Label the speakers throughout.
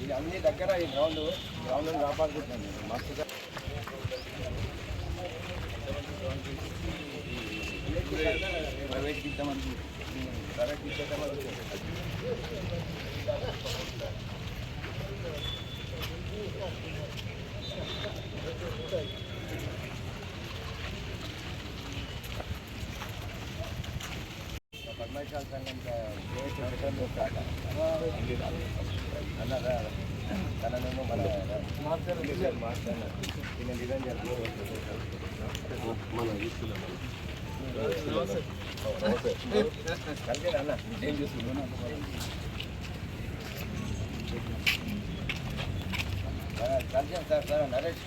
Speaker 1: ఇది అన్ని దగ్గర ఈ గ్రౌండ్ గ్రౌండ్ కాపాడుకుంటున్నాను మస్తుగా ప్రైవేట్ ఇద్దామని ప్రైవేట్ ఇచ్చేద్దామని పద్మశాల సంఘం అన్నదా తననేమో మన మాస్టర్ మాస్టర్ ఈయన డిజైన్ కలిపి అన్న ఏం చూస్తున్నాను కలిసాం sir sir Naresh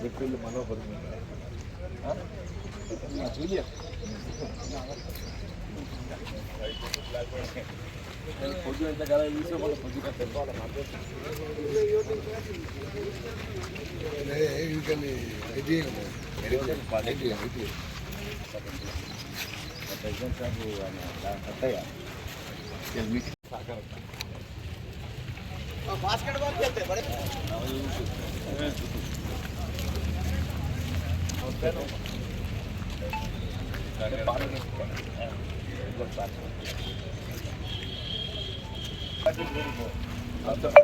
Speaker 1: AD Manohar junior పొద్దు ఎంత కదా చూసే వాళ్ళ పొద్దు కట్టాలి
Speaker 2: idea. Idea, idea.
Speaker 1: ప్రెసిడెంట్ సాబ్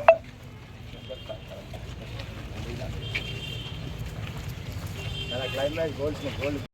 Speaker 1: ఆయన క్లైమాక్స్ గోల్స్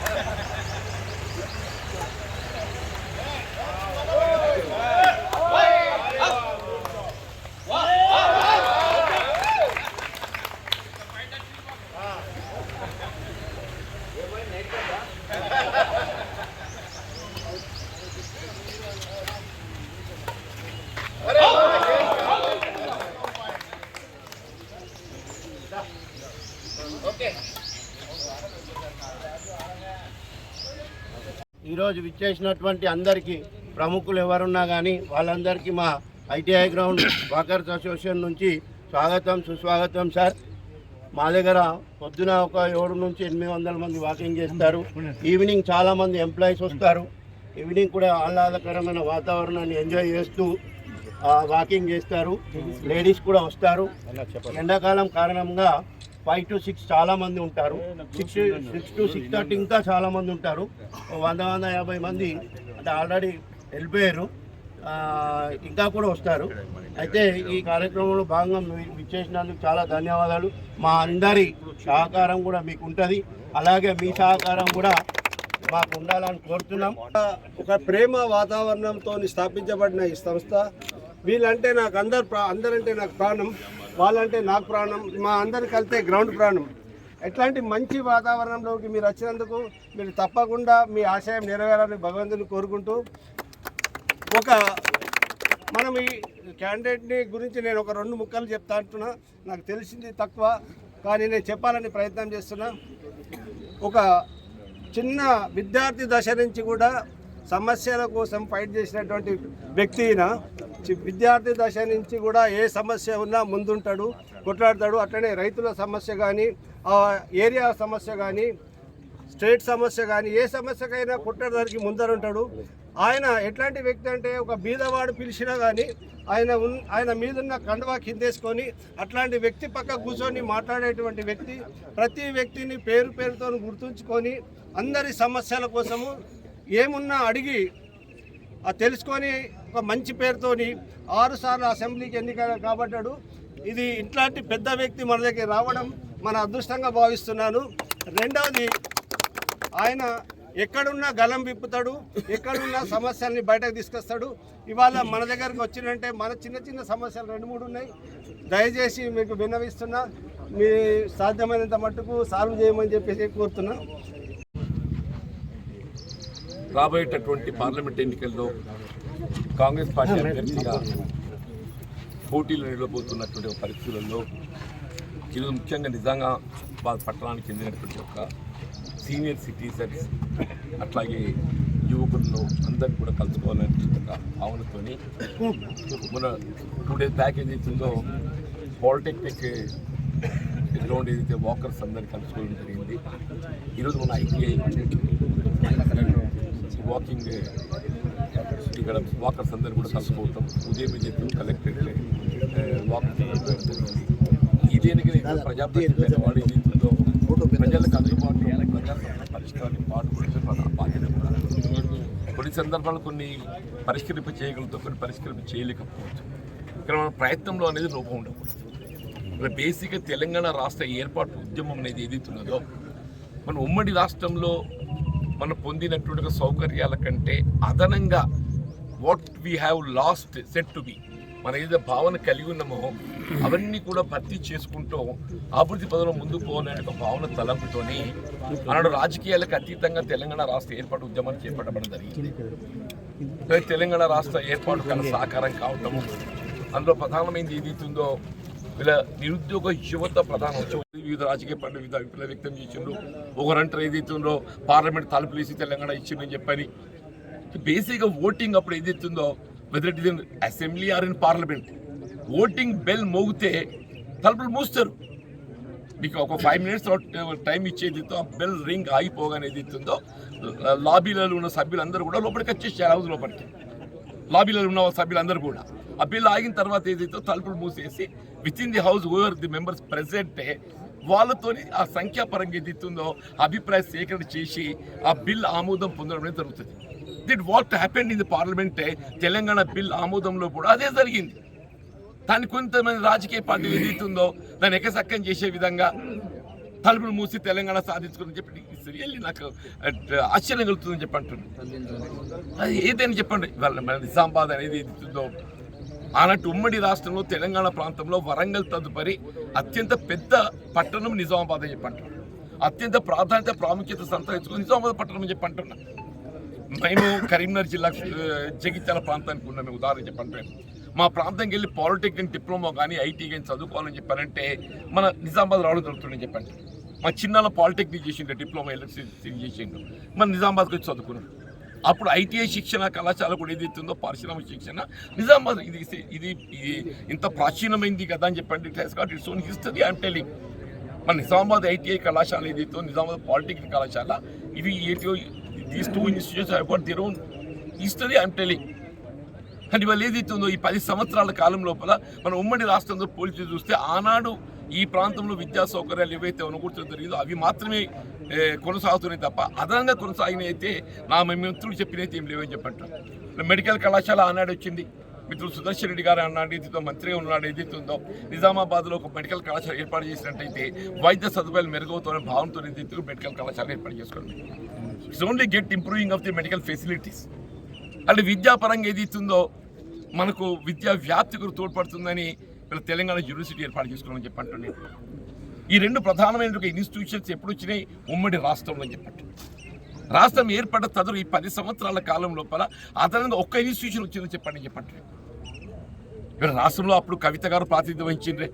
Speaker 3: విచ్చేసినటువంటి అందరికీ ప్రముఖులు ఎవరున్నా కానీ వాళ్ళందరికీ మా ఐటీఐ గ్రౌండ్ వాకర్స్ అసోసియేషన్ నుంచి స్వాగతం సుస్వాగతం సార్. మా దగ్గర పొద్దున ఒక ఏడు నుంచి ఎనిమిది వందల మంది వాకింగ్ చేస్తారు. ఈవినింగ్ చాలామంది ఎంప్లాయీస్ వస్తారు. ఈవినింగ్ కూడా ఆహ్లాదకరమైన వాతావరణాన్ని ఎంజాయ్ చేస్తూ వాకింగ్ చేస్తారు. లేడీస్ కూడా వస్తారు. ఎండాకాలం కారణంగా ఫైవ్ టు సిక్స్ చాలా మంది ఉంటారు. Six six to six thirty ఇంకా చాలా మంది ఉంటారు. వంద వంద యాభై మంది అంటే ఆల్రెడీ వెళ్ళిపోయారు. ఇంకా కూడా వస్తారు. అయితే ఈ కార్యక్రమంలో భాగంగా విచ్చేసినందుకు ఇచ్చేసినందుకు చాలా ధన్యవాదాలు. మా అందరి సహకారం కూడా మీకు ఉంటుంది. అలాగే మీ సహకారం కూడా మాకు ఉండాలని కోరుతున్నాం.
Speaker 4: ఒక ప్రేమ వాతావరణంతో స్థాపించబడిన ఈ సంస్థ వీళ్ళంటే నాకు అందరు ప్రా అందరంటే నాకు ప్రాణం. వాళ్ళంటే నాకు ప్రాణం మా అందరికి కలితే గ్రౌండ్ ప్రాణం. ఎట్లాంటి మంచి వాతావరణంలోకి మీరు వచ్చినందుకు మీరు తప్పకుండా మీ ఆశయం నెరవేరాలని భగవంతుని కోరుకుంటూ ఒక మనం ఈ క్యాండిడేట్ని గురించి నేను ఒక రెండు ముక్కలు చెప్తా అంటున్నా. నాకు తెలిసింది తక్కువ కానీ నేను చెప్పాలని ప్రయత్నం చేస్తున్నా. ఒక చిన్న విద్యార్థి దశ నుంచి కూడా సమస్యల కోసం ఫైట్ చేసినటువంటి వ్యక్తి అయినా విద్యార్థి దశ నుంచి కూడా ఏ సమస్య ఉన్నా ముందుంటాడు కొట్లాడతాడు. అట్లనే రైతుల సమస్య కానీ ఏరియా సమస్య కానీ స్టేట్ సమస్య కానీ ఏ సమస్యకైనా కొట్టడానికి ముందరుంటాడు. ఆయన ఎట్లాంటి వ్యక్తి అంటే ఒక బీదవాడు పిలిచినా కానీ ఆయన ఉన్ ఆయన మీదున్న కండవా కిందేసుకొని అట్లాంటి వ్యక్తి పక్క కూర్చొని మాట్లాడేటువంటి వ్యక్తి ప్రతి వ్యక్తిని పేరు పేరుతో గుర్తుంచుకొని అందరి సమస్యల కోసము ఏమున్నా అడిగి తెలుసుకొని ఒక మంచి పేరుతోని ఆరుసార్లు అసెంబ్లీకి ఎన్నిక కాబట్టాడు ఇది ఇట్లాంటి పెద్ద వ్యక్తి మన దగ్గర రావడం మన అదృష్టంగా భావిస్తున్నాను. రెండవది ఆయన ఎక్కడున్నా గలం విప్పుతాడు ఎక్కడున్నా సమస్యల్ని బయటకు తీసుకొస్తాడు. ఇవాళ మన దగ్గరకు వచ్చినంటే మన చిన్న చిన్న సమస్యలు రెండు మూడు ఉన్నాయి. దయచేసి మీకు విన్నవిస్తున్నా మీ సాధ్యమైనంత మట్టుకు సాల్వ్ చేయమని చెప్పేసి కోరుతున్నాను
Speaker 5: రాబోయేటటువంటి పార్లమెంట్ ఎన్నికల్లో కాంగ్రెస్ పార్టీ అభ్యర్థిగా పోటీలు నిలబోతున్నటువంటి పరిస్థితులలో ఈరోజు ముఖ్యంగా నిజామాబాద్ పట్టణానికి చెందినటువంటి ఒక సీనియర్ సిటిజన్స్ అట్లాగే యువకులను అందరినీ కూడా కలుసుకోవాలని ఒక భావనతోని మన టూ డేస్ బ్యాక్ ఏదైతుందో పాలిటెక్నిక్ గ్రౌండ్ ఏదైతే వాకర్స్ అందరిని కలుసుకోవడం జరిగింది. ఈరోజు మన ఐటీఐ వాకింగ్ ఇక్కడ వాకర్స్ అందరు కూడా కలుసుకోవటం. ఉదయం ఏదైతే కలెక్టెడ్ వాకర్స్ ఇదేనికి ప్రజాప్రతినిధి వాడు ఏదైతుందో ప్రజలకు అందుబాటులో ఉన్న పరిష్కారాన్ని పాటుపడితే ప్రధాన బాధ్యత కూడా. కొన్ని సందర్భాలు కొన్ని పరిష్కరింప చేయగలుగుతాం కొన్ని పరిష్కరింప చేయలేకపోవచ్చు. ఇక్కడ మన ప్రయత్నంలో అనేది లోపం ఉండకూడదు. ఇక్కడ బేసిక్గా తెలంగాణ రాష్ట్ర ఏర్పాటు ఉద్యమం అనేది ఏదైతే ఉన్నదో మన ఉమ్మడి రాష్ట్రంలో మనం పొందినటువంటి సౌకర్యాల కంటే అదనంగా what we have last set to be మన ఏదో భావన కలిగి ఉన్నామో అవన్నీ కూడా భర్తీ చేసుకుంటూ అభివృద్ధి పదంలో ముందుకు పోవాలనే ఒక భావన తలంపుతోని ఆనాడు రాజకీయాలకు అతీతంగా తెలంగాణ రాష్ట్ర ఏర్పాటు ఉద్యమాన్ని చేపట్టడం జరిగింది తెలంగాణ రాష్ట్ర ఏర్పాటు కన్నా సాకారం కావటము అందులో ప్రధానమైనది ఏదైతుందో ఇలా నిరుద్యోగ యువత ప్రధాన ఉద్యమం. వివిధ రాజకీయ పార్టీలు వివిధ అభిప్రాయం వ్యక్తం చేసిండ్రు. ఒకరంటారు ఏదైతుందో పార్లమెంట్ తలుపులేసి తెలంగాణ ఇచ్చిందని చెప్పని. బేసిక్గా ఓటింగ్ అప్పుడు ఏదైతుందో whether it is assembly or in parliament voting bell మోగితే తలుపులు మూస్తారు. మీకు ఒక ఫైవ్ మినిట్స్ టైం ఇచ్చేది ఆ బెల్ రింగ్ ఆగిపోగానే ఏదైతుందో uh, లాబీలలో ఉన్న సభ్యులందరూ కూడా లోపలికి వచ్చేసారు హౌస్ లోపలికి. లాబీలో ఉన్న సభ్యులందరూ కూడా. ఆ బిల్ ఆగిన తర్వాత ఏదైతే తలుపులు మూసేసి with in the house over the members ప్రెసెంటే వాళ్ళతోని ఆ సంఖ్యాపరంగా ఏదైతుందో అభిప్రాయ సేకరణ చేసి ఆ బిల్ ఆమోదం పొందడం అనేది జరుగుతుంది. That what happened in the పార్లమెంటే Telangana bill ఆమోదంలో కూడా అదే జరిగింది. దాన్ని కొంతమంది రాజకీయ పార్టీలు ఏదైతుందో దాన్ని ఎకసక్కం చేసే విధంగా తలుపులు మూసి తెలంగాణ సాధించుకుని చెప్పి రియల్లీ నాకు ఆశ్చర్యం కలుగుతుందని చెప్పి అంటున్నాను అది ఏదైనా చెప్పండి. వాళ్ళ నిజామాబాద్ అనేది ఏదైతుందో ఆనాటి ఉమ్మడి రాష్ట్రంలో తెలంగాణ ప్రాంతంలో వరంగల్ తదుపరి అత్యంత పెద్ద పట్టణం నిజామాబాద్ అని చెప్పి అత్యంత ప్రాధాన్యత ప్రాముఖ్యత సంతరించుకుని నిజామాబాద్ పట్టణం అని చెప్పి అంటున్నా మేము కరీంనగర్ జిల్లా జగిత్యాల ప్రాంతానికి ఉన్న మేము ఉదాహరణ చెప్పండి మా ప్రాంతంకి వెళ్ళి పాలిటెక్నిక్ డిప్లొమా కానీ ఐటీ కానీ చదువుకోవాలని చెప్పారంటే మన నిజామాబాద్ రావడం జరుగుతుందని చెప్పండి మా చిన్నాల పాలిటెక్నిక్ చేసిండు డిప్లొమా ఎలక్ట్రిసిటీ చేసిండు. మన నిజామాబాద్కి వచ్చి చదువుకున్నాడు. అప్పుడు ఐటీఐ శిక్షణ కళాశాల కూడా ఏదైతే ఉందో పారిశ్రామిక శిక్షణ. నిజామాబాద్ ఇది ఇది ఇది ఇంత ప్రాచీనమైంది కదా అని చెప్పండి. Its own history I'm telling మన నిజామాబాద్ ఐటీఐ కళాశాల ఏదైతే నిజామాబాద్ పాలిటెక్నిక్ కళాశాల ఇవి ఏదో these two institutes have their own history I'm telling కానీ ఇవాళ ఏదైతే ఉందో ఈ పది సంవత్సరాల కాలం లోపల మన ఉమ్మడి రాష్ట్రంతో పోల్చి చూస్తే ఆనాడు ఈ ప్రాంతంలో విద్యా సౌకర్యాలు ఏవైతే అనుకూర్చడం జరిగిందో అవి మాత్రమే కొనసాగుతున్నాయి తప్ప అదనంగా కొనసాగినైతే నా మిత్రులు చెప్పినైతే ఏం లేవని చెప్పంటారు. మెడికల్ కళాశాల ఆనాడు వచ్చింది. మిత్రులు సుదర్శన్ రెడ్డి గారు అన్నాడు ఏదైతే మంత్రిగా ఉన్నాడు ఏదైతే ఉందో నిజామాబాద్లో ఒక మెడికల్ కళాశాల ఏర్పాటు చేసినట్టయితే వైద్య సదుపాయాలు మెరుగవుతున్న భావంతో ఏదైతే మెడికల్ కళాశాల ఏర్పాటు చేసుకోండి it's only get improving of the medical facilities. అంటే విద్యాపరంగా ఏదైతుందో మనకు విద్యా వ్యాప్తికి తోడ్పడుతుందని వీళ్ళ తెలంగాణ యూనివర్సిటీ ఏర్పాటు చేసుకోమని చెప్పంటున్నాను ఈ రెండు ప్రధానమైన ఒక ఇన్స్టిట్యూషన్స్ ఎప్పుడు వచ్చినాయి? ఉమ్మడి రాష్ట్రంలో అని చెప్పట్టు రాష్ట్రం ఏర్పడ్డ తదురు ఈ పది సంవత్సరాల కాలం లోపల అదనంగా ఒక్క ఇన్స్టిట్యూషన్ వచ్చిందని చెప్పండి చెప్పండి ఇక్కడ రాష్ట్రంలో అప్పుడు కవిత గారు ప్రాతినిధ్యం వహించిండ్రే.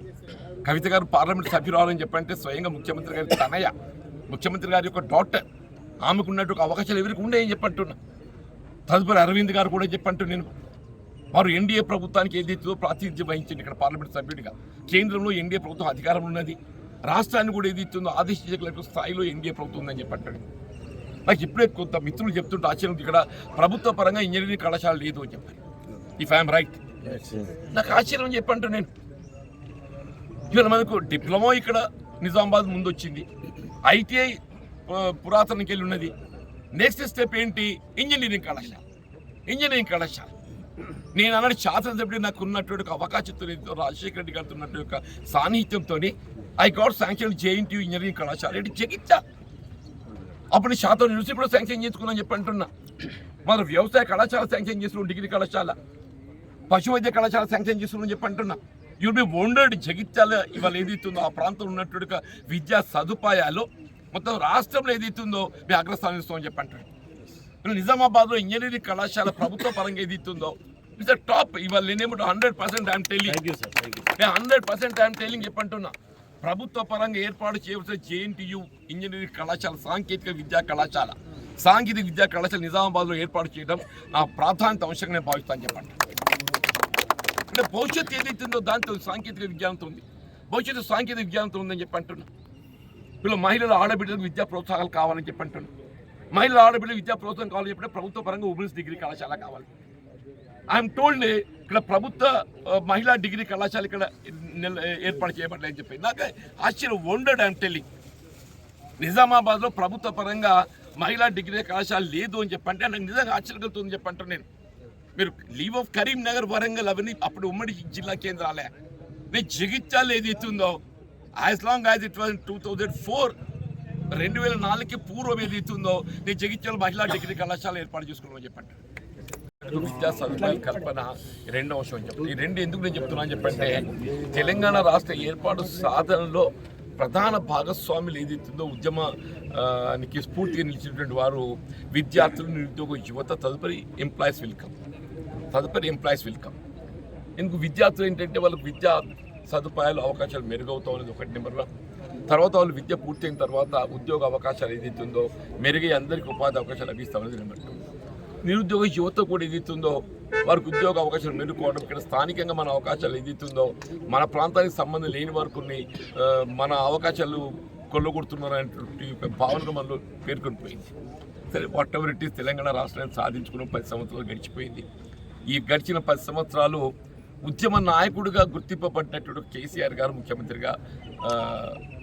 Speaker 5: కవిత గారు పార్లమెంట్ సభ్యురాలని చెప్పంటే స్వయంగా ముఖ్యమంత్రి గారి తనయ్య ముఖ్యమంత్రి గారి యొక్క డాక్టర్ ఆమెకు ఉన్నట్టు ఒక అవకాశాలు ఎవరికి ఉండే అని చెప్పంటున్నా. తదుపరి అరవింద్ గారు కూడా చెప్పంటూ నేను. వారు ఎన్డీఏ ప్రభుత్వానికి ఏదైతే ప్రాతినిధ్యం వహించింది ఇక్కడ పార్లమెంట్ సభ్యుడిగా. కేంద్రంలో ఎన్డీఏ ప్రభుత్వం అధికారం ఉన్నది. రాష్ట్రాన్ని కూడా ఏదైతుందో ఆదేశించగల స్థాయిలో ఎన్డీఏ ప్రభుత్వం ఉందని చెప్పంటాడు నాకు ఇప్పుడే కొంత మిత్రులు చెప్తుంటే ఆశ్చర్యం ఇక్కడ ప్రభుత్వ పరంగా ఇంజనీరింగ్ కళాశాల లేదు అని చెప్పారు. ఇఫ్ ఐఎమ్ రైట్ నాకు ఆశ్చర్యం చెప్పంటూ నేను. ఇవాళ మనకు డిప్లొమా ఇక్కడ నిజామాబాద్ ముందు వచ్చింది ఐటీఐ పురాతనకి వెళ్ళి ఉన్నది. నెక్స్ట్ స్టెప్ ఏంటి? ఇంజనీరింగ్ కళాశాల. ఇంజనీరింగ్ కళాశాల. నేను అన్నాడు శాసనసభ్యుడు నాకు ఉన్నటువంటి ఒక అవకాశంతో రాజశేఖర రెడ్డి గారితో ఉన్నట్టు యొక్క సాన్నిహిత్యంతో I got sanction JNT engineering కళాశాల. ఏంటి జగిత్యాల అప్పుడు శాతం యూనివర్సిటీ కూడా శాంక్షన్ చేసుకున్నాను చెప్పి అంటున్నా. మన వ్యవసాయ కళాశాల శాంక్షన్ చేసుకున్నాం డిగ్రీ కళాశాల. పశు వైద్య కళాశాల శాంక్షన్ చేసుకున్నాం చెప్పి అంటున్నా. యూల్ బి వండర్డ్ జగిత్యాల ఇవాళ ఏదైతుందో ఆ ప్రాంతంలో ఉన్నటువంటి విద్యా సదుపాయాలు మొత్తం రాష్ట్రంలో ఏదైతుందో మీ అగ్రస్థానం ఇస్తామని చెప్పి అంటున్నాను నిజామాబాద్లో ఇంజనీరింగ్ కళాశాల ప్రభుత్వ పరంగా ఏదైతుందో ఇట్స్ టాప్ ఇవాళ నేనేమో హండ్రెడ్ పర్సెంట్ ఐఎమ్ టెలింగ్ నేను హండ్రెడ్ పర్సెంట్ ఐఎమ్ టెలింగ్ చెప్పంటున్నా. ప్రభుత్వ పరంగా ఏర్పాటు చేయవలసిన జేఎన్టీయు ఇంజనీరింగ్ కళాశాల సాంకేతిక విద్యా కళాశాల. సాంకేతిక విద్యా కళాశాల నిజామాబాద్లో ఏర్పాటు చేయడం నా ప్రాధాన్యత అంశంగా నేను భావిస్తాను చెప్పండి. అంటే భవిష్యత్తు ఏదైతుందో దాంతో సాంకేతిక విజ్ఞానంతో ఉంది. భవిష్యత్తు సాంకేతిక విజ్ఞానంతో ఉందని చెప్పి అంటున్నా వీళ్ళు మహిళల ఆడబిడ్డలకు విద్యా ప్రోత్సాహాలు కావాలని చెప్పి అంటున్నా మహిళల ఆడబిడ్డ విద్యా ప్రోత్సాహం కావాలని చెప్పిన ప్రభుత్వ పరంగా ఉమెన్స్ డిగ్రీ కళాశాల కావాలి. ఐఎమ్ టోల్డ్ ఇక్కడ ప్రభుత్వ మహిళా డిగ్రీ కళాశాల ఇక్కడ ఏర్పాటు చేయబడలేదని చెప్పి. నాకు ఆశ్చర్యం వండర్డ్ ఐఎమ్ టెల్లింగ్ నిజామాబాద్లో ప్రభుత్వ పరంగా మహిళా డిగ్రీ కళాశాల లేదు అని చెప్పంటే నాకు నిజంగా ఆశ్చర్యం కలుగుతుంది చెప్పంటారు నేను. మీరు లీవ్ ఆఫ్ కరీంనగర్ వరంగల్ అవన్నీ అప్పుడు ఉమ్మడి జిల్లా కేంద్రాలే. నేను జగిత్యాలు ఏది ఉందో as long as it was two thousand four రెండు వేల నాలుగుకి పూర్వం ఏది ఉందో నేను జగిత్యాల మహిళా డిగ్రీ కళాశాల ఏర్పాటు చేసుకోమని చెప్పండి విద్యా సదుపాయాల కల్పన రెండో అంశం అని ఈ రెండు ఎందుకు నేను చెప్తున్నాను చెప్పంటే తెలంగాణ రాష్ట్ర ఏర్పాటు సాధనలో ప్రధాన భాగస్వాములు ఏదైతుందో ఉద్యమానికి స్ఫూర్తిగా నిలిచినటువంటి వారు విద్యార్థులు నిరుద్యోగ యువత తదుపరి ఎంప్లాయీస్ వెల్కమ్ తదుపరి ఎంప్లాయీస్ వెల్కమ్ ఎందుకు విద్యార్థులు ఏంటంటే వాళ్ళకి విద్యా సదుపాయాలు అవకాశాలు మెరుగవుతాం అనేది ఒకటి నెంబర్ వన్. తర్వాత వాళ్ళు విద్య పూర్తయిన తర్వాత ఉద్యోగ అవకాశాలు ఏదైతుందో ఉందో మెరుగై అందరికీ ఉపాధి అవకాశాలు లభిస్తామనేది నెంబర్ టూ. నిరుద్యోగ యువత కూడా ఏదైతుందో వారికి ఉద్యోగ అవకాశాలు మెరుగుకోవడం ఇక్కడ స్థానికంగా మన అవకాశాలు ఏదైతుందో మన ప్రాంతానికి సంబంధం లేని వారికి కొన్ని, మన అవకాశాలు కొల్లగొడుతున్నారనేటువంటి భావనకు మనలో పేర్కొని పోయింది సరే whatever it is Telangana రాష్ట్రాన్ని సాధించుకున్న పది సంవత్సరాలు గడిచిపోయింది. ఈ గడిచిన పది సంవత్సరాలు ఉద్యమ నాయకుడిగా గుర్తింపబడినటువంటి కేసీఆర్ గారు ముఖ్యమంత్రిగా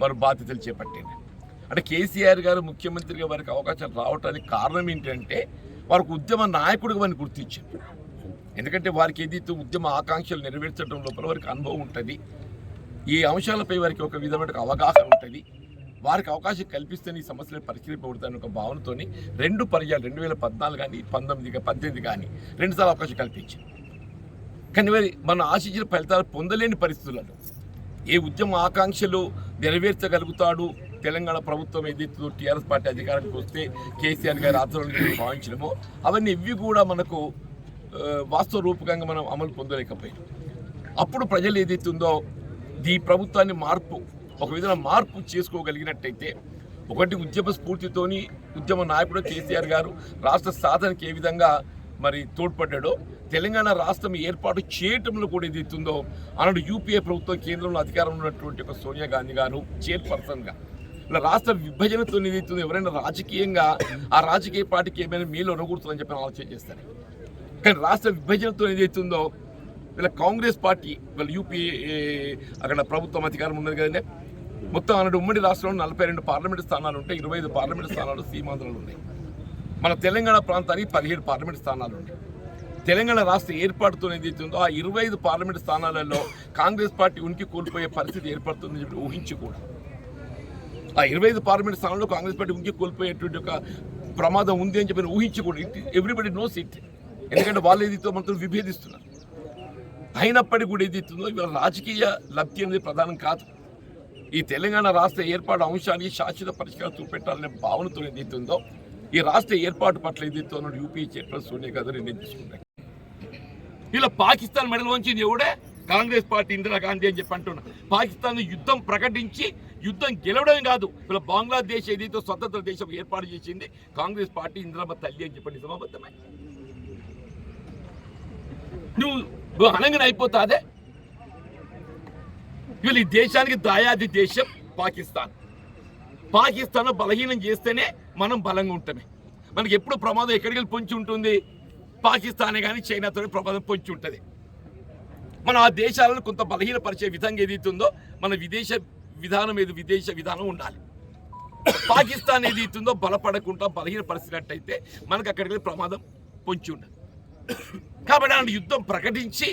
Speaker 5: వారు బాధ్యతలు చేపట్టింది. అంటే కేసీఆర్ గారు ముఖ్యమంత్రిగా వారికి అవకాశాలు రావడానికి కారణం ఏంటంటే వారికి ఉద్యమ నాయకుడిగా వారిని గుర్తించారు. ఎందుకంటే వారికి ఏదైతే ఉద్యమ ఆకాంక్షలు నెరవేర్చడం లోపల వారికి అనుభవం ఉంటుంది. ఈ అంశాలపై వారికి ఒక విధమైన అవగాహన ఉంటుంది. వారికి అవకాశం కల్పిస్తే ఈ సమస్యలు పరిష్కరింపబడతాయని ఒక భావనతోని రెండు పర్యాలు రెండు వేల పద్నాలుగు కానీ పంతొమ్మిది పద్దెనిమిది కానీ రెండుసార్లు అవకాశం కల్పించారు. కానీ మరి మన ఆశించిన ఫలితాలు పొందలేని పరిస్థితులలో ఏ ఉద్యమ ఆకాంక్షలు నెరవేర్చగలుగుతాడు తెలంగాణ ప్రభుత్వం ఏదైతే టీఆర్ఎస్ పార్టీ అధికారానికి వస్తే కేసీఆర్ గారి ఆధ్వర్యంలో భావించడమో. అవన్నీ ఇవి కూడా మనకు వాస్తవ రూపకంగా మనం అమలు పొందలేకపోయాం. అప్పుడు ప్రజలు ఏదైతే ఉందో ఈ ప్రభుత్వాన్ని మార్పు ఒక విధంగా మార్పు చేసుకోగలిగినట్టయితే ఒకటి ఉద్యమ స్ఫూర్తితోని ఉద్యమ నాయకుడు కేసీఆర్ గారు రాష్ట్ర సాధనకి ఏ విధంగా మరి తోడ్పడ్డాడో తెలంగాణ రాష్ట్రం ఏర్పాటు చేయటంలో కూడా ఏదైతుందో ఆనాడు యూపీఏ ప్రభుత్వం కేంద్రంలో అధికారంలో ఉన్నటువంటి ఒక సోనియా గాంధీ గారు చైర్పర్సన్గా ఇలా రాష్ట్ర విభజనతో నిధితుంది ఎవరైనా రాజకీయంగా ఆ రాజకీయ పార్టీకి ఏమైనా మీలో అనుకూడుతుందని చెప్పి ఆలోచన చేస్తారు కానీ రాష్ట్ర విభజనతో ఏదైతుందో వీళ్ళ కాంగ్రెస్ పార్టీ వీళ్ళ యూపీ అక్కడ ప్రభుత్వం అధికారం ఉన్నది కదండి. మొత్తం అన్నట్టు ఉమ్మడి రాష్ట్రంలో నలభై రెండు పార్లమెంట్ స్థానాలు ఉంటాయి. ఇరవై ఐదు పార్లమెంట్ స్థానాలు సీమాంధ్రలు ఉన్నాయి. మన తెలంగాణ ప్రాంతానికి పదిహేడు పార్లమెంట్ స్థానాలు ఉన్నాయి. తెలంగాణ రాష్ట్ర ఏర్పాటుతో ఏదైతుందో ఆ ఇరవై ఐదు పార్లమెంట్ స్థానాలలో కాంగ్రెస్ పార్టీ ఉనికి కోల్పోయే పరిస్థితి ఏర్పడుతుందని చెప్పి ఊహించకూడదు. ఆ ఇరవై ఐదు పార్లమెంట్ స్థానంలో కాంగ్రెస్ పార్టీ ఉనికి కోల్పోయేటువంటి ఒక ప్రమాదం ఉంది అని చెప్పి ఊహించకూడదు ఇట్ ఎవ్రీబడి నోస్ ఇట్ ఎందుకంటే వాళ్ళు ఏదైతే మనతో విభేదిస్తున్నారు. అయినప్పటికీ కూడా ఏదైతుందో ఇవాళ రాజకీయ లబ్ధి అనేది ప్రధానం కాదు. ఈ తెలంగాణ రాష్ట్ర ఏర్పాటు అంశానికి శాశ్వత పరిష్కారం చూపెట్టాలనే భావనతో ఏదైతుందో ఈ రాష్ట్ర ఏర్పాటు పట్ల ఏదైతే యూపీ చైర్మన్ సోనియా గాంధీ నిర్ణయం ఇలా పాకిస్తాన్ మెడల్ వంచింది ఎవడే కాంగ్రెస్ పార్టీ ఇందిరాగాంధీ అని చెప్పి అంటున్నా. పాకిస్తాన్ యుద్ధం ప్రకటించి యుద్ధం గెలవడం కాదు. ఇలా బంగ్లాదేశ్ ఏదైతే స్వతంత్ర దేశం ఏర్పాటు చేసింది కాంగ్రెస్ పార్టీ ఇందిరామ తల్లి అని చెప్పండి నిజమాబద్ధమే నువ్వు నువ్వు అనగానే అయిపోతాదే వీళ్ళు ఈ దేశానికి దాయాది దేశం పాకిస్తాన్. పాకిస్తాన్ బలహీనం చేస్తేనే మనం బలంగా ఉంటామే. మనకి ఎప్పుడు ప్రమాదం ఎక్కడికి వెళ్ళి పొంచి ఉంటుంది? పాకిస్తానే కానీ చైనాతోనే ప్రమాదం పొంచి ఉంటుంది. మనం ఆ దేశాలను కొంత బలహీనపరిచే విధంగా ఏదైతుందో మన విదేశ విధానం ఏది విదేశ విధానం ఉండాలి. పాకిస్తాన్ ఏది ఇస్తుందో బలపడకుండా బలహీనపరిచినట్టయితే మనకు అక్కడికి వెళ్ళి ప్రమాదం పొంచి ఉండదు. కాబట్టి అలాంటి యుద్ధం ప్రకటించి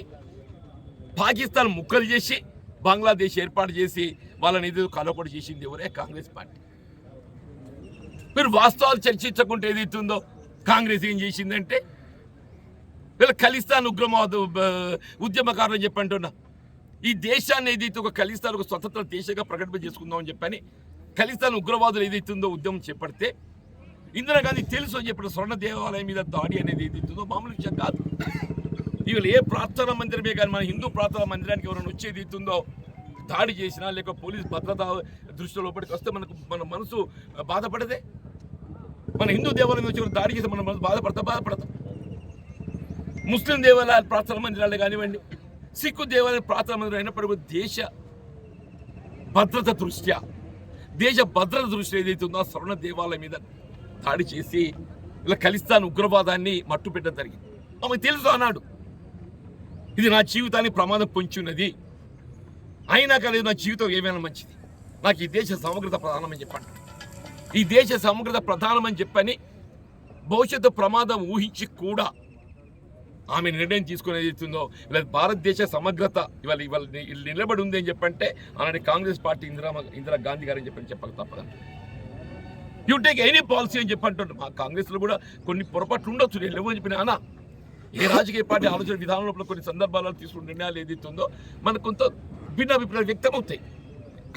Speaker 5: పాకిస్తాన్ ముక్కలు చేసి బంగ్లాదేశ్ ఏర్పాటు చేసి వాళ్ళని ఏదో కలవకూడ చేసింది ఎవరే? కాంగ్రెస్ పార్టీ. మీరు వాస్తవాలు చర్చించకుంటే ఏదైతుందో కాంగ్రెస్ ఏం చేసిందంటే వీళ్ళ ఖలిస్తాన్ ఉగ్రవాద ఉద్యమకారులు చెప్పంటున్నా. చెప్పి ఈ దేశాన్ని ఏదైతే ఒక ఖలిస్తాన్ ఒక స్వతంత్ర దేశంగా ప్రకటన చేసుకుందామని చెప్పని ఖలిస్తాన్ ఉగ్రవాదులు ఏదైతుందో ఉద్యమం చేపడితే ఇందిరాగాంధీ తెలుసు అని చెప్పిన స్వర్ణ దేవాలయం మీద దాడి అనేది ఏదైతుందో మామూలు విషయం కాదు. ఇవాళ ఏ ప్రార్థనా మందిరమే కానీ మన హిందూ ప్రార్థనా మందిరానికి ఎవరైనా వచ్చేది ఇస్తుందో దాడి చేసినా లేక పోలీస్ భద్రత దృష్టిలో లోపలికి వస్తే మనకు మన మనసు బాధపడదే? మన హిందూ దేవాలయం వచ్చి దాడి చేస్తే మన మనసు బాధపడతా? బాధపడతా? ముస్లిం దేవాలయాలు ప్రార్థనా మందిరాలు కానివ్వండి సిక్కు దేవాలయం ప్రార్థన మందిరం అయినప్పటికీ కూడా దేశ భద్రత దృష్ట్యా దేశ భద్రత దృష్టి ఏదైతే ఉందో స్వర్ణ దేవాలయం మీద దాడి చేసి ఇలా ఖలిస్తాన్ ఉగ్రవాదాన్ని మట్టు పెట్టడం జరిగింది. ఆమె తెలుసు అన్నాడు ఇది నా జీవితాన్ని ప్రమాదం పొంచి ఉన్నది. అయినా కానీ నా జీవితం ఏమైనా మంచిది. నాకు ఈ దేశ సమగ్రత ప్రధానమని చెప్పండి. ఈ దేశ సమగ్రత ప్రధానమని చెప్పని భవిష్యత్తు ప్రమాదం ఊహించి కూడా ఆమె నిర్ణయం తీసుకునేది అవుతుందో ఇలా భారతదేశ సమగ్రత ఇవాళ ఇవాళ నిలబడి ఉంది అని చెప్పంటే అలాంటి కాంగ్రెస్ పార్టీ ఇందిరా ఇందిరా గాంధీ గారు అని చెప్పని చెప్పక తప్పదండి యూ టేక్ ఎనీ పాలసీ అని చెప్పంటుంటారు మా కాంగ్రెస్లో కూడా కొన్ని పొరపాట్లు ఉండొచ్చు నేను లేవని చెప్పిన. అనా ఏ రాజకీయ పార్టీ ఆలోచన విధానం లోపల కొన్ని సందర్భాలలో తీసుకున్న నిర్ణయాలు ఏదైతుందో మనకు కొంత భిన్నాభిప్రాయాలు వ్యక్తమవుతాయి.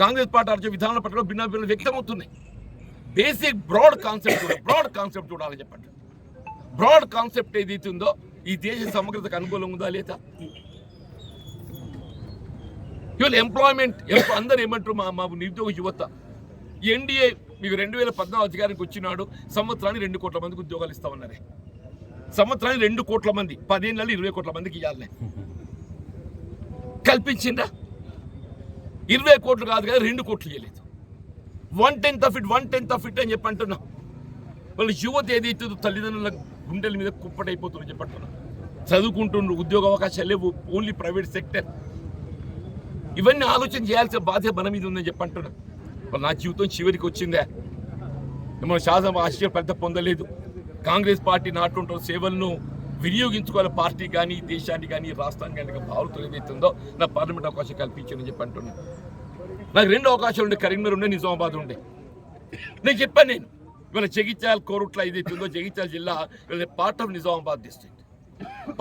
Speaker 5: కాంగ్రెస్ పార్టీ ఆలోచన విధానాల పట్ల భిన్నాభిప్రాయాలు వ్యక్తమవుతున్నాయి. Basic broad concept broad concept చూడాలని చెప్పండి బ్రాడ్ కాన్సెప్ట్ ఏదైతే ఉందో ఈ దేశ సమగ్రతకు అనుకూలంగా ఉందా లేదా? ఇవాళ ఎంప్లాయ్మెంట్ అందరు ఏమంటారు మా మా నిరుద్యోగ యువత? ఎన్డీఏ మీకు రెండు వేల పద్నాలుగు అధికారానికి వచ్చినాడు సంవత్సరానికి రెండు కోట్ల మందికి ఉద్యోగాలు ఇస్తామన్నారే సంవత్సరానికి రెండు కోట్ల మంది పదేళ్ళలో ఇరవై కోట్ల మందికి ఇవ్వాలి కల్పించిందా ఇరవై కోట్లు కాదు కదా రెండు కోట్లు ఇవ్వలేదు one tenth of it one tenth of it అని చెప్పి అంటున్నా. వాళ్ళు యువత ఏదైతుందో తల్లిదండ్రులకు గుండెల మీద కుప్పటైపోతుందో చెప్పంటున్నా. చదువుకుంటుండ్రు ఉద్యోగ అవకాశాలు లేవు ఓన్లీ ప్రైవేట్ సెక్టర్. ఇవన్నీ ఆలోచన చేయాల్సిన బాధ్యత మన మీద ఉందని చెప్పంటున్నా. మరి నా జీవితం చివరికి వచ్చిందే. మన శాసన ఆశ్చర్య పెద్ద పొందలేదు. కాంగ్రెస్ పార్టీ నాటుంటున్న సేవలను వినియోగించుకోవాలి. పార్టీ కానీ దేశానికి దేశాన్ని కానీ ఈ రాష్ట్రానికి కానీ భారతం ఏదైతుందో నా పార్లమెంట్ అవకాశం కల్పించని చెప్పి అంటున్నా నాకు రెండు అవకాశాలు ఉండే. కరీంనగర్ ఉండే నిజామాబాద్ ఉండే. నేను చెప్పాను నేను. ఇవాళ జగిత్యాల కోరుట్ల ఏదైతే ఉందో జగిత్యాల జిల్లా part of Nizamabad district.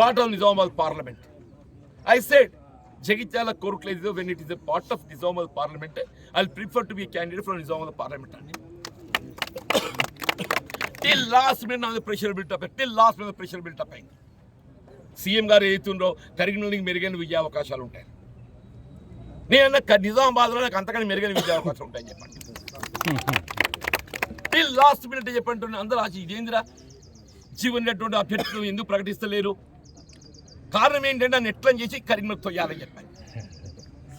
Speaker 5: Part of Nizamabad parliament. I said Jagtial Korutla ఏదో when it is a part of Nizamabad parliament I prefer to be candidate from Nizamabad parliament అండి. టిల్ లాస్ట్ మినిట్ నా pressure built up till last minute pressure built up అయింది. CM garu ఏతుండ్రో కరీంనగర్కి మెరుగైన విజయ అవకాశాలు ఉంటాయి. నేను నిజామాబాద్లో నాకు అంతకన్నా మెరుగైన విజయ అవకాశాలు ఉంటాయని చెప్పండి. టిల్ లాస్ట్ మినిట్ చెప్పంటున్నా? అందరూ ఆశ ఇదేందిరా? జీవనటువంటి అభ్యర్థులు ఎందుకు ప్రకటిస్తలేరు? కారణం ఏంటంటే నన్ను ఎట్లా చేసి కరీంనగర్ తొయ్యాలని చెప్పాను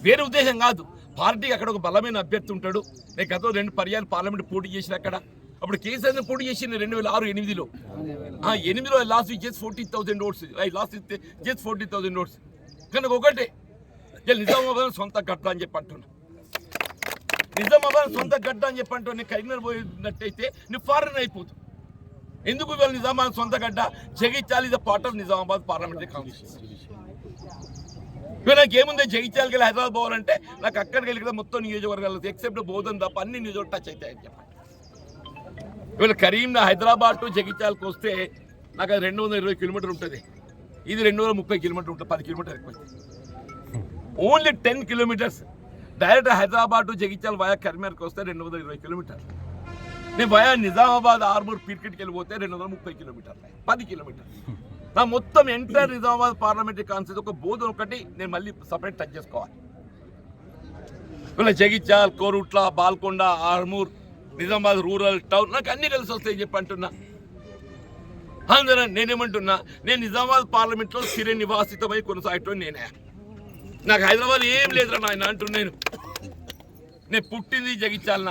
Speaker 5: వేరే ఉద్దేశం కాదు. పార్టీకి అక్కడ ఒక బలమైన అభ్యర్థి ఉంటాడు. నేను గతంలో రెండు పర్యాలు పార్లమెంట్ పోటీ చేసిన అక్కడ. అప్పుడు కేసీఆర్ పోటీ చేసింది రెండు వేల ఆరు ఎనిమిదిలో. ఆ ఎనిమిదిలో last just fourteen thousand votes last ఇస్తే జస్ట్ ఫోర్టీన్ థౌసండ్ ఓట్స్ కనుక ఒకటే నిజామాబాద్ సొంత గట్ట అని చెప్పి అంటున్నాను నిజామాబాద్ సొంత గడ్డ అని చెప్పి అంటూ నేను కరీంనగర్ పోయినట్టయితే నువ్వు ఫారెన్ అయిపోతావు. ఎందుకు ఇవాళ నిజామాబాద్ సొంత గడ్డ? Jagtial is part of Nizamabad parliamentary ఇవాళ నాకు ఏముంది జగిత్యాలకి వెళ్ళి హైదరాబాద్ పోవాలంటే? నాకు అక్కడికి వెళ్ళి మొత్తం నియోజకవర్గాలు ఎక్సెప్ట్ బోధన్ తప్ప అన్ని నియోజకవర్గం టచ్ అవుతాయని చెప్పండి. ఇవాళ కరీంనగర్ హైదరాబాద్ టు జగిత్యాలకు వస్తే నాకు అది రెండు వందల ఇరవై కిలోమీటర్ ఉంటుంది. ఇది రెండు వందల ముప్పై కిలోమీటర్ ఉంటుంది. పది కిలోమీటర్ ఎక్కువ only ten kilometres direct Hyderabad Jagtial via కరీంనగర్కి వస్తే రెండు వందల ఇరవై కిలోమీటర్ నేను వయా నిజామాబాద్ ఆర్మూర్ పీర్కెట్కి వెళ్ళిపోతే రెండు వందల ముప్పై కిలోమీటర్లు. పది కిలోమీటర్ నా మొత్తం ఎంటైర్ నిజామాబాద్ పార్లమెంటరీ కాన్స్టిట్యూట్ ఒక బోధన ఒకటి నేను మళ్ళీ సపరేట్ టచ్ చేసుకోవాలి. ఇలా జగిత్యాల్ కోరుట్ల బాల్కొండ ఆర్మూర్ నిజామాబాద్ రూరల్ టౌన్ నాకు అన్ని కలిసి వస్తాయి చెప్పి అంటున్నా? అందులో నేనేమంటున్నా? నేను నిజామాబాద్ పార్లమెంట్లో స్థిర నివాసితమై కొనసాగటం నేనే. నాకు హైదరాబాద్ ఏం లేదురా నాయన అంటున్నాను నేను. పుట్టింది జగిత్యాలన?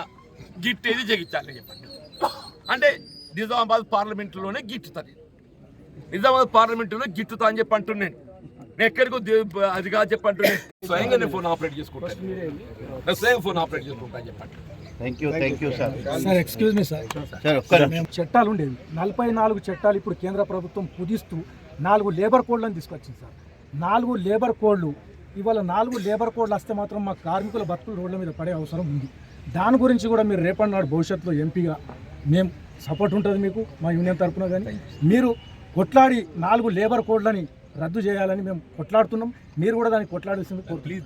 Speaker 5: గిట్టేది జగిత్యాలని చెప్పండి. అంటే నిజామాబాద్ పార్లమెంటులోనే గిట్టుతుంది నిజామాబాద్ పార్లమెంటులో గిట్టుతా అని చెప్పి అంటున్నాను నేను ఎక్కడికో అది కాదు చెప్పి అంటున్నాను స్వయంగా నేను ఫోన్ ఆపరేట్ చేసుకుంటాను నేను స్వయంగా ఫోన్ ఆపరేట్ చేసుకుంటాను చెప్పండి
Speaker 3: thank you thank you sir
Speaker 6: sir excuse me sir
Speaker 3: sir ఒక్క
Speaker 6: మేము చట్టాలు ఉండేవి. నలభై నాలుగు చట్టాలు ఇప్పుడు కేంద్ర ప్రభుత్వం కుదిస్తూ నాలుగు లేబర్ కోడ్లను తీసుకొచ్చింది సార్ నాలుగు లేబర్ కోడ్లు ఇవాళ నాలుగు లేబర్ కోడ్లు వస్తే మాత్రం మా కార్మికుల బతుకులు రోడ్ల మీద పడే అవసరం ఉంది. దాని గురించి కూడా మీరు రేపటి నాడు భవిష్యత్తులో ఎంపీగా మేము సపోర్ట్ ఉంటుంది మీకు మా యూనియన్ తరఫున కానీ. మీరు కొట్లాడి నాలుగు లేబర్ కోడ్లని రద్దు చేయాలని మేము కొట్లాడుతున్నాం. మీరు కూడా దాన్ని కొట్లాడాల్సింది
Speaker 5: ప్లీజ్